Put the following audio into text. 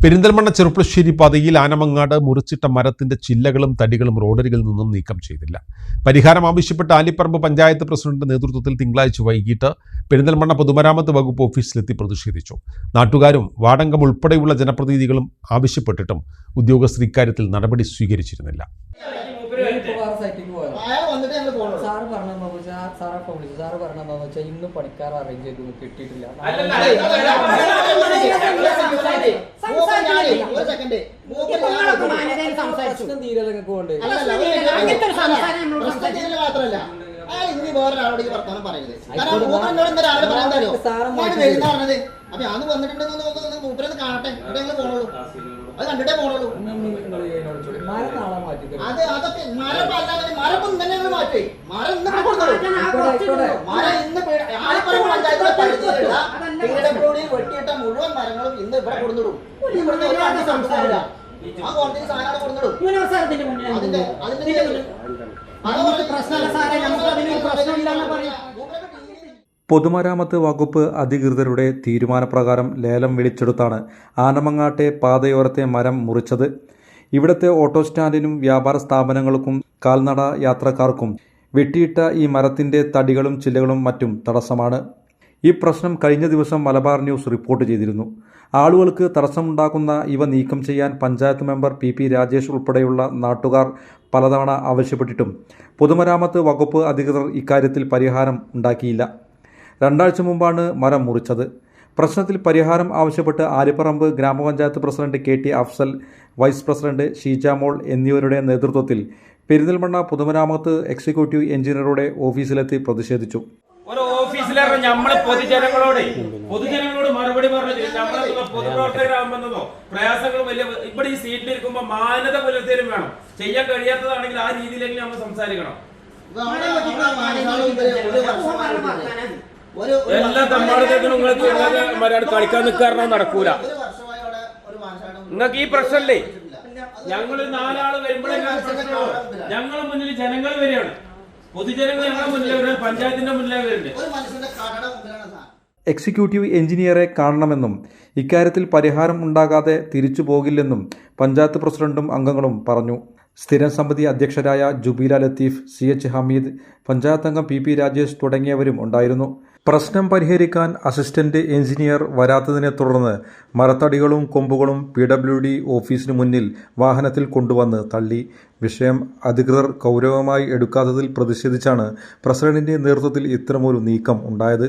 പെരിന്തൽമണ്ണ ചെറുപ്പശ്ശേരി പാതയിൽ ആനമങ്ങാട് മുറിച്ചിട്ട മരത്തിന്റെ ചില്ലകളും തടികളും റോഡരികിൽ നിന്നും നീക്കം ചെയ്തില്ല പരിഹാരം ആവശ്യപ്പെട്ട് ആലിപ്പറമ്പ് പഞ്ചായത്ത് പ്രസിഡന്റിന്റെ നേതൃത്വത്തിൽ തിങ്കളാഴ്ച വൈകിട്ട് പെരിന്തൽമണ്ണ പൊതുമരാമത്ത് വകുപ്പ് ഓഫീസിലെത്തി പ്രതിഷേധിച്ചു നാട്ടുകാരും വാടങ്കം ഉൾപ്പെടെയുള്ള ജനപ്രതിനിധികളും ആവശ്യപ്പെട്ടിട്ടും ഉദ്യോഗസ്ഥർ ഇക്കാര്യത്തിൽ നടപടി സ്വീകരിച്ചിരുന്നില്ല സാറ് സാറെ വിളിച്ചു സാറ് ഇന്ന് പണിക്കാർ അറേഞ്ച് ചെയ്തു കിട്ടിയിട്ടില്ല അയാൾ ഇനി വേറൊരാളോട് ഈ വർത്തമാനം പറയരുത് കാരണം മൂപ്പർ എന്നോട് എന്താ രാവിലെ പറയാൻ വരുന്ന പറഞ്ഞത് അപ്പൊ ഞാൻ വന്നിട്ടുണ്ടെന്ന് മൂപ്പരൊന്ന് കാണട്ടെ എന്നിട്ട് ഞങ്ങൾ പോണുള്ളൂ അത് കണ്ടിട്ടേ പോണുള്ളൂ. അത് അതൊക്കെ മരം അല്ലാതെ മരം ഇപ്പൊ ഇന്നലെ ഞങ്ങൾ മാറ്റി മരം ഇന്ന് ഇവിടെ കൊടുത്തോളൂ. മരം ഇന്ന് പീഡ- ആലപ്പുഴ പഞ്ചായത്തിലെ പരിധിയിലുള്ള പീഡബ്ല്യൂഡിയിൽ വെട്ടിയിട്ട മുഴുവൻ മരങ്ങളും ഇന്ന് ഇവിടെ കൊടുത്തിടും ഇവിടുത്തെ ഒരു വണ്ടി സംസാരില്ല ആ കോടതി സാധനം കൊടുത്തിടും യൂണിവേഴ്സിറ്റിന്റെ മുന്നിൽ അതിന്റെ അതിന്റെ നമുക്ക് പ്രശ്നമല്ല സാറേ, നമുക്ക് അതിനൊരു പ്രശ്നമില്ലെന്ന് പറയാം. പൊതുമരാമത്ത് വകുപ്പ് അധികൃതരുടെ തീരുമാനപ്രകാരം ലേലം വിളിച്ചെടുത്താണ് ആനമങ്ങാട്ടെ പാതയോരത്തെ മരം മുറിച്ചത്. ഇവിടുത്തെ ഓട്ടോ സ്റ്റാൻഡിനും വ്യാപാര സ്ഥാപനങ്ങൾക്കും കാൽനട യാത്രക്കാർക്കും വെട്ടിയിട്ട ഈ മരത്തിന്റെ തടികളും ചില്ലകളും മറ്റും തടസ്സമാണ്. ഈ പ്രശ്നം കഴിഞ്ഞ ദിവസം മലബാർ ന്യൂസ് റിപ്പോർട്ട് ചെയ്തിരുന്നു. ആളുകൾക്ക് തടസ്സമുണ്ടാക്കുന്ന ഇവ നീക്കം ചെയ്യാൻ panchayat member P P Rajesh ഉൾപ്പെടെയുള്ള നാട്ടുകാർ പലതവണ ആവശ്യപ്പെട്ടിട്ടും പൊതുമരാമത്ത് വകുപ്പ് അധികൃതർ ഇക്കാര്യത്തിൽ പരിഹാരം ഉണ്ടാക്കിയില്ല. രണ്ടാഴ്ച മുമ്പാണ് മരം മുറിച്ചത്. പ്രശ്നത്തിൽ പരിഹാരം ആവശ്യപ്പെട്ട് ആലിപ്പറമ്പ് ഗ്രാമപഞ്ചായത്ത് president K T Afsal vice president Sheejamol എന്നിവരുടെ നേതൃത്വത്തിൽ പെരിന്തൽമണ്ണ പൊതുമരാമത്ത് എക്സിക്യൂട്ടീവ് എഞ്ചിനീയറുടെ ഓഫീസിലെത്തി പ്രതിഷേധിച്ചു. ഒരു ഓഫീസിലേറെ നമ്മൾ പൊതുജനങ്ങളോട്? പൊതുജനങ്ങളോട് മറുപടി പറഞ്ഞു നമ്മളെ പൊതുപ്രവർത്തകരാകുമ്പോ പ്രയാസങ്ങൾ വലിയ ഇവിടെ ഈ സീറ്റിൽ ഇരിക്കുമ്പോ മാന്യത പുലർത്തിയാലും വേണം. ചെയ്യാൻ കഴിയാത്തതാണെങ്കിൽ ആ രീതിയിലെങ്കിലും നമ്മൾ സംസാരിക്കണം. എല്ലാ തമ്മാടത്തേക്കും കളിക്കാൻ നിൽക്കാറോ നടക്കൂല. നിങ്ങൾക്ക് ഈ പ്രശ്നമല്ലേ ഞങ്ങൾ നാലാൾ വരുമ്പോഴേ ഞങ്ങൾ മുന്നിൽ ജനങ്ങൾ വരികയാണ്. പൊതുജനങ്ങൾ ഞങ്ങളുടെ മുന്നിൽ വരുന്നത്. പഞ്ചായത്തിന്റെ മുന്നിലേ വരുന്നുണ്ട് ഒരു മനുഷ്യന്റെ കടയുടെ മുമ്പിലാണ് സാർ എക്സിക്യൂട്ടീവ് എഞ്ചിനീയറെ കാണണമെന്നും ഇക്കാര്യത്തിൽ പരിഹാരം ഉണ്ടാകാതെ തിരിച്ചു പോകില്ലെന്നും പഞ്ചായത്ത് പ്രസിഡന്റും അംഗങ്ങളും പറഞ്ഞു. സ്ഥിരം സമിതി അധ്യക്ഷരായ ജുബീല ലത്തീഫ് സി എച്ച് ഹമീദ് പഞ്ചായത്ത് അംഗം പി പി രാജേഷ് തുടങ്ങിയവരും ഉണ്ടായിരുന്നു. പ്രശ്നം പരിഹരിക്കാൻ അസിസ്റ്റന്റ് എഞ്ചിനീയർ വരാത്തതിനെ തുടർന്ന് മരത്തടികളും കൊമ്പുകളും പി ഡബ്ല്യു ഡി ഓഫീസിന് മുന്നിൽ വാഹനത്തിൽ കൊണ്ടുവന്ന് തള്ളി. വിഷയം അധികൃതർ ഗൗരവമായി എടുക്കാത്തതിൽ പ്രതിഷേധിച്ചാണ് പ്രസിഡന്റിന്റെ നേതൃത്വത്തിൽ ഇത്തരമൊരു നീക്കം ഉണ്ടായത്.